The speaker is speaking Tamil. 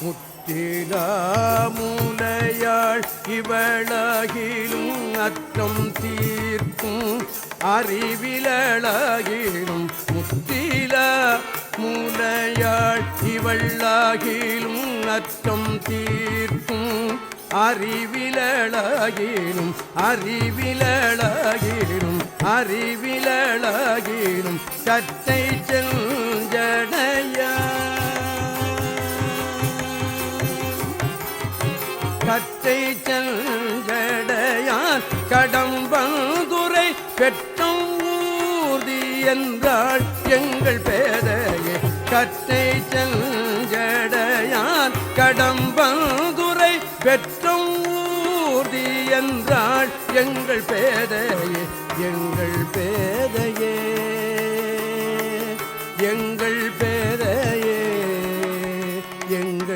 முத்திலாமுலையாள் இவளாகிலும் அற்றம் தீர்க்கும் அறிவிலாகிலும் முத்தில முலையாள் இவளாகிலும் அற்றம் தீர்க்கும் அறிவிலாகிலும் அறிவிலாகிலும் அறிவிலாகிலும் சட்டை செல்லும் பச்சை செல்கடையான் கடம்பந்துரை பெற்றும் ஊர்தி என்றாள் எங்கள் பேதையை. கச்சை செல்கடையான் கடம்பந்துரை பெற்றும் ஊர்தி என்றாள் எங்கள் பேதையே. எங்கள் பேதையே. எங்கள் பே